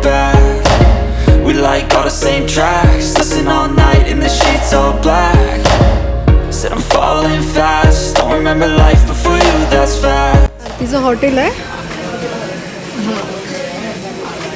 back. We like all the same tracks, listen all night in the sheets all black. Said I'm falling fast, don't remember life before you, that's fact. तिचं hotel आहे हां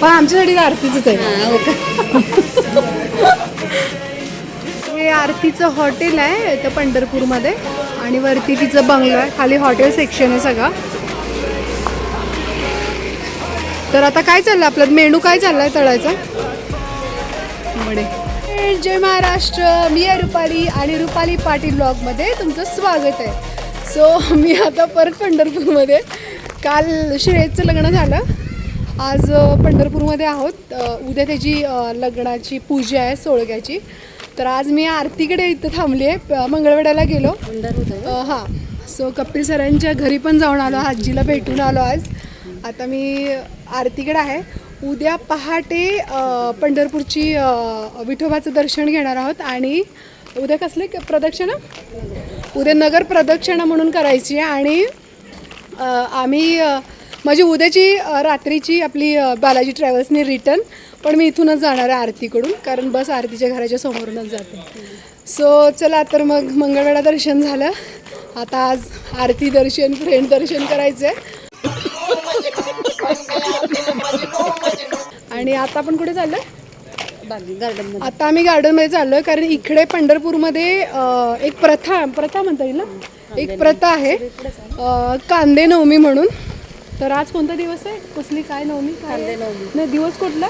पण आमच्यासाठी आरतीचंच आहे हे आरतीचं hotel आहे इथं पंढरपूरमध्ये आणि वरती तिचं बंगलो आहे खाली हॉटेल सेक्शन आहे सगळं तर आता काय चाललं आपलं? मेनू काय चाललाय तळायचा? जय महाराष्ट्र. मी आहे रुपाली आणि रुपाली पाटील ब्लॉगमध्ये तुमचं स्वागत आहे. सो मी आता परत पंढरपूरमध्ये. काल श्रेयसचं लग्न झालं. आज पंढरपूरमध्ये आहोत. उद्या त्याची लग्नाची पूजा आहे सोळग्याची. तर आज मी आरतीकडे इथं थांबली आहे. मंगळवेढ्याला गेलो. हां. सो कपिल सरांच्या घरी पण जाऊन आलो. आजीला भेटून आलो आज. आता मी आरतीकडं आहे. उद्या पहाटे पंढरपूरची विठोबाचं दर्शन घेणार आहोत आणि उद्या कसले क- प्रदक्षिणा? उद्या नगर प्रदक्षिणा म्हणून करायची आहे आणि आम्ही माझी म्हणजे उद्याची रात्रीची आपली बालाजी ट्रॅव्हल्सने रिटर्न पण मी इथूनच जाणार आहे आरतीकडून कारण बस आरतीच्या घराच्या समोरूनच जाते. सो चला तर मग मंगळवेळा दर्शन झालं. आता आज आरती दर्शन फ्रेंड दर्शन करायचं आहे आणि आता आपण कुठे चाललोय? गार्डन आता आम्ही गार्डनमध्ये चाललोय कारण इकडे पंढरपूरमध्ये अ, एक प्रथा प्रथा म्हणता येईल ना? एक प्रथा आहे अ, कांदे नवमी म्हणून. तर आज कोणता दिवस आहे? कसली काय नवमी? कांदे नवमी. नाही दिवस कुठला?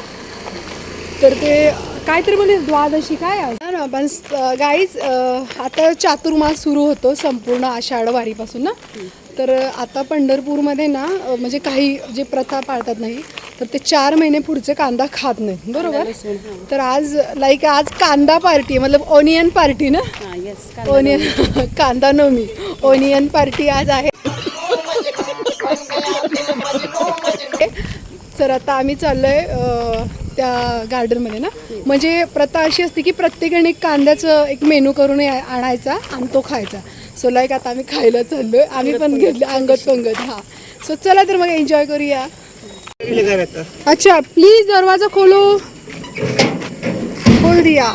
तर ते काहीतरी म्हणजे द्वादशी काय आहे? हा ना पण गाईच आता चातुर्मास सुरू होतो संपूर्ण आषाढ वारीपासून ना? तर आता पंढरपूरमध्ये ना म्हणजे काही जे प्रथा पाळतात नाही तर ते चार महिने पुढचे कांदा खात नाही बरोबर? तर आज लाईक आज कांदा पार्टी मतलब ओनियन पार्टी ना? ओनियन कांदा नवमी. ओनियन पार्टी आज आहे. तर आता आम्ही चाललोय त्या गार्डनमध्ये ना. म्हणजे प्रथा अशी असते की प्रत्येकाने कांद्याचं एक मेनू करून आणायचा आणि तो खायचा. सो लाईक आता आम्ही खायला चाललोय. आम्ही पण घेतलं अंगत पंगत हा. सो चला तर मग एन्जॉय करूया. अच्छा प्लीज दरवाजा खोलो. खोल दिया.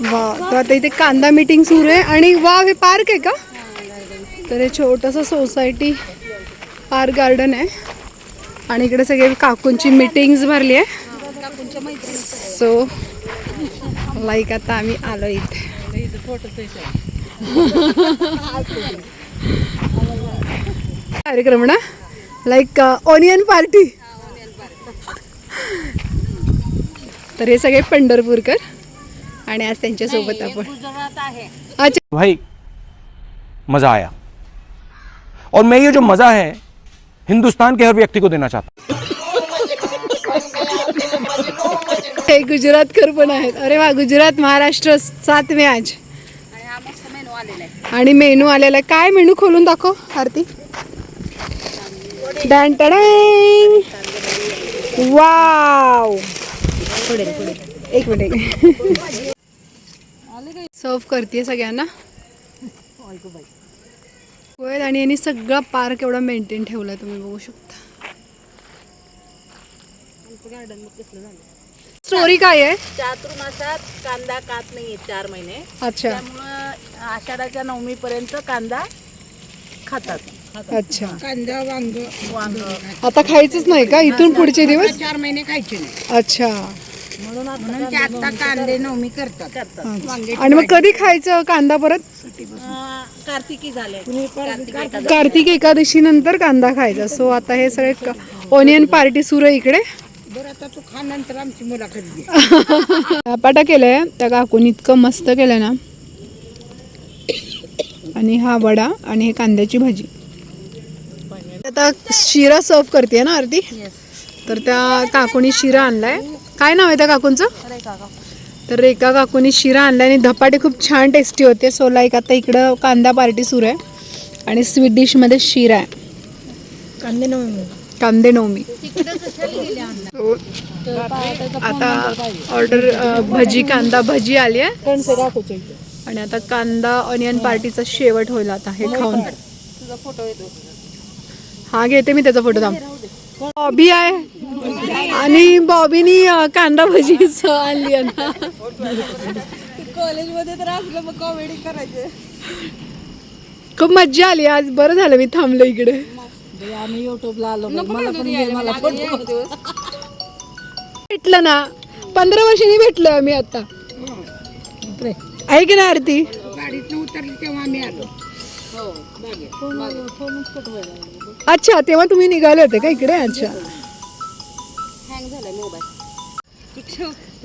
वा तर आता इथे कांदा मीटिंग सुरू आहे. आणि वा हे पार्क आहे का? तर हे छोटंसं सोसायटी पार्क गार्डन आहे. आणि इकडे सगळे काकूंची मीटिंग्स भरली आहे. सो लाईक आता आम्ही आलो इथे. कार्यक्रम ना? लाईक ऑनियन पार्टी तर हे सगळे पंढरपूरकर आणि आज त्यांच्यासोबत आपण. अच्छा. भाई मज़ा आया. और मैं ये जो मज़ा है हिंदुस्तान के हर व्यक्ति को देना चाहता हूं। हे गुजरातकर पण आहेत. अरे वा गुजरात महाराष्ट्र सात मे आज. आणि मेनू आलेला आहे. काय मेनू खोलून दाखव आरती? डॅन टडॅंग. वाव. एक मिनिट. सर्व करते सगळ्यांना? होय आणि यांनी सगळा पार्क एवढा मेंटेन ठेवला तुम्ही बघू शकता. स्टोरी काय आहे? चातुर्मासात कांदा कात नाहीये चार महिने. अच्छा. त्यामुळं आषाढाच्या नवमी पर्यंत कांदा खातात. अच्छा. कांदा वांग. वांग. आता खायचंच नाही का? इथून पुढचे दिवस? चार महिने खायचे नाही. अच्छा. म्हणून आता म्हणून ते आता कांदे नवमी करतात. करतात. अच्छा. आणि मग कधी खायचं कांदा परत? अं, कार्तिकी झाले. कार्तिक एकादशी. कार्तिक एकादशी नंतर कांदा खायचा. सो आता हे सगळे ओनियन पार्टी सुरू आहे इकडे. बरं आता तू खा नंतर आमची मुलाखत घे. पाटा केलंय. त्या काकून इतकं मस्त केलंय ना. आणि हा वडा आणि हे कांद्याची भाजी. आता शिरा सर्व करते ना आरती? तर त्या काकूनी शिरा आणलाय. काय नाव आहे त्या काकूंचं? तर रेखा काकूनी शिरा आणलाय आणि धपाटे खूप छान टेस्टी होते. सो लाईक आता इकडं कांदा पार्टी सुरू आहे. आणि स्वीट डिशमध्ये शिरा आहे. कांदे नवमी कांदे नवमी. आता ऑर्डर भजी कांदा भजी आली आहे. आणि आता कांदा ऑनियन पार्टीचा शेवट होईल आता हे खाऊन. हा घेते मी त्याचा फोटो थांब. बॉबी आहे. आणि बॉबीनी कांदा भजी आणली आहे ना. कॉलेजमध्ये तर असलं मग कॉमेडी करायचे. खूप मज्जा आली आज. बरं झालं मी थांबलो इकडे. आम्ही युट्यूबला आलो मग मला पण घे, मला फोटो भेटलं ना. पंधरा वर्षांनी भेटलोय आम्ही आता. आहे की ना आरती? गाडीतनं उतरली तेव्हा आम्ही आलो. अच्छा तेव्हा तुम्ही निघाले होते का इकडे? अच्छा. हँग झालाय मोबाईल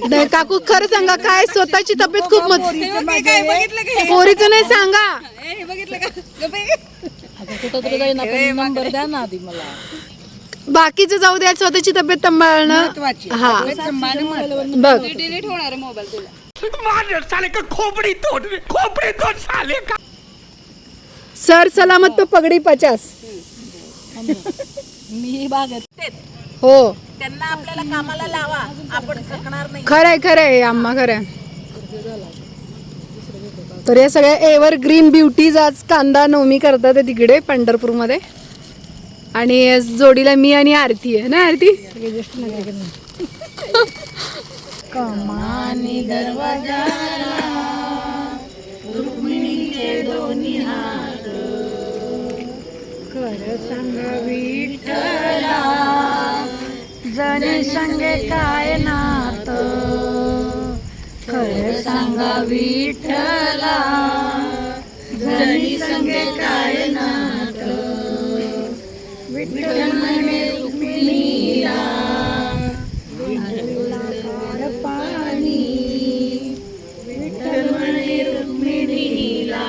नाही काकू खरं सांगा काय स्वतःची तब्येत खूप मत पोरीचं नाही सांगा. कुठं तरी जाईन आपण. नंबर द्या ना आधी मला. बाकीचं जाऊ द्या स्वतःची तब्येत सांभाळणं. महत्वाची. हा. महत्वाची. बघ. सर सलामत तो पगडी पचास. मी बागेत हो. त्यांना आपल्याला कामाला लावा. आपण नाही. खरंय खरंय आम्हा खरंय. तर या सगळ्या एव्हर ग्रीन ब्युटीज आज कांदा नवमी करतात आहे तिकडे पंढरपूरमध्ये. आणि जोडीला मी आणि आरती आहे ना आरती? जणी संगे काय नात? खरं सांगा विठ्ठला धनी संगे काय नात विठ्ठल म्हणे रुक्मिणीला पाणी. विठ्ठल म्हणे रुक्मिणीला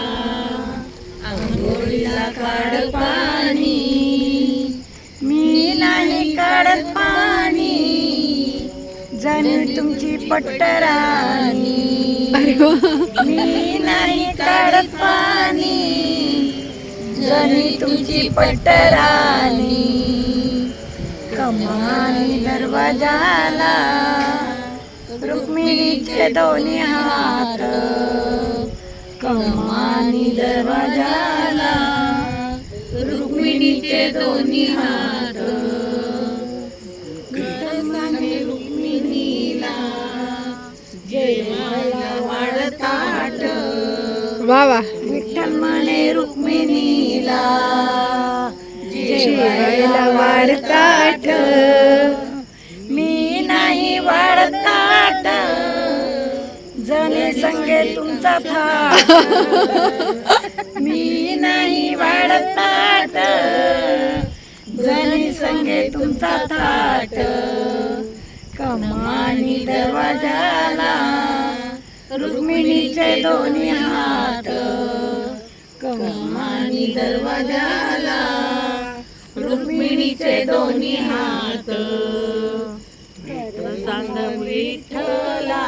आंघोळीला काढ पाणी. मी नाही काढत पाणी. जणू तुमची पट्टराणी. मी नाही काढत पाणी जणी तुमची पट्टराणी कमानी दरवाजाला रुक्मिणीचे दोन्ही हात. कमानी दरवाजाला रुक्मिणीचे दोन्ही हात. वा वा विठ्ठल म्हणे रुक्मिणीला जेवायला वाढताट मी नाही वाढताट जणे संगे तुमचा थाट. मी नाही वाढताट जणी संगे तुमचा थाट. कमानी दरवाजाला रुक्मिणीचे दोन्ही हात. कमानी दरवाजाला. रुक्मिणीचे दोन्ही हात. विठ्ठला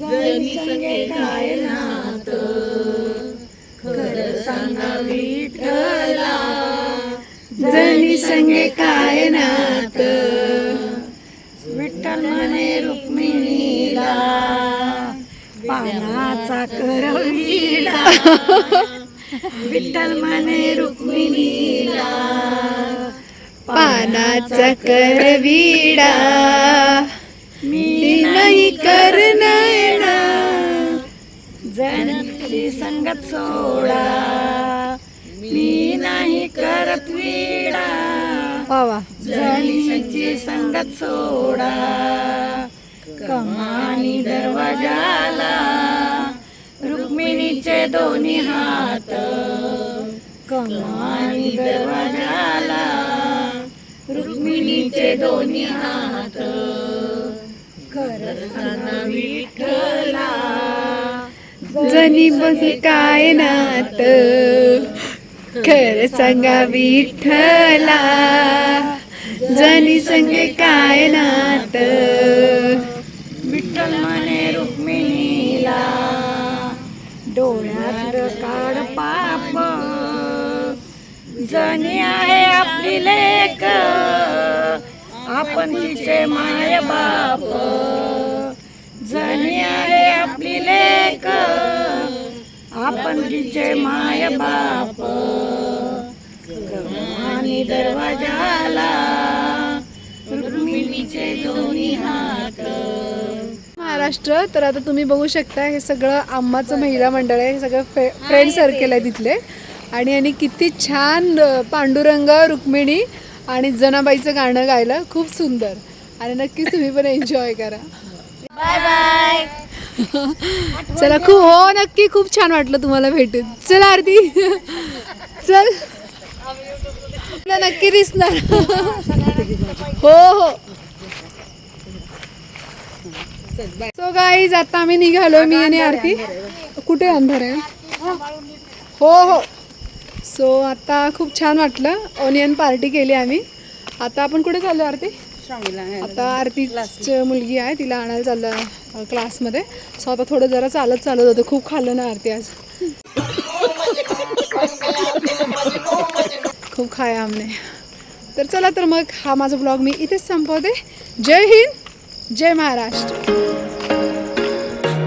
जनी संगे काय नात खर सांगा विठ्ठला. जनी संगे काय नात विठ्ठल म्हणे रुक्मिणीला पानाचा करविला. विठ्ठल म्हणे रुक्मिणीला. पानाचा करविडा. मी नाही करणारा. जनतेची संगत सोडा. मी नाही करत विडा. जणीची संगत सोडा. कमानी दरवाजाला. तिचे दोन्ही हात. कमानी दरवाजाला रुक्मिणीचे दोन्ही हात. करताना विठला विठ्ठला जनी बस काय नात. खर सांगा विठ्ठला जनी संगे काय नात. विठ्ठल म्हणे रुक्मिणी डोळ्यात काढ पाप. जणी आहे आपली लेक आपण तिचे माय बाप. जणी आहे आपली लेक आपण तिचे माय बाप. आणि दरवाजाला रुक्मिणीचे दोन्ही हात. महाराष्ट्र तर आता तुम्ही बघू शकता हे सगळं आम्हाचं महिला मंडळ आहे हे सगळं फे फ्रेंड सर्कल आहे तिथले. आणि यांनी किती छान पांडुरंग रुक्मिणी आणि जनाबाईचं गाणं गायलं. खूप सुंदर. आणि नक्कीच तुम्ही पण एन्जॉय करा. बाय बाय चला खूप हो नक्की खूप छान वाटलं तुम्हाला भेटून. चला आरती. चल. नक्की दिसणार. हो हो. सो गाईज आता आम्ही निघालो मी आणि आरती. कुठे अंधार? आहे हो हो. सो आता खूप छान वाटलं. ओनियन पार्टी केली आम्ही. आता आपण कुठे चाललो आरती? आता आरतीची मुलगी आहे तिला आणायला चाललं क्लासमध्ये सो आता थोडं जरा चालत चालत होतं. खूप खाल्लं ना आरती आज. खूप खाया आमने तर चला तर मग हा माझा ब्लॉग मी इथेच संपवते. जय हिंद जय महाराष्ट्र.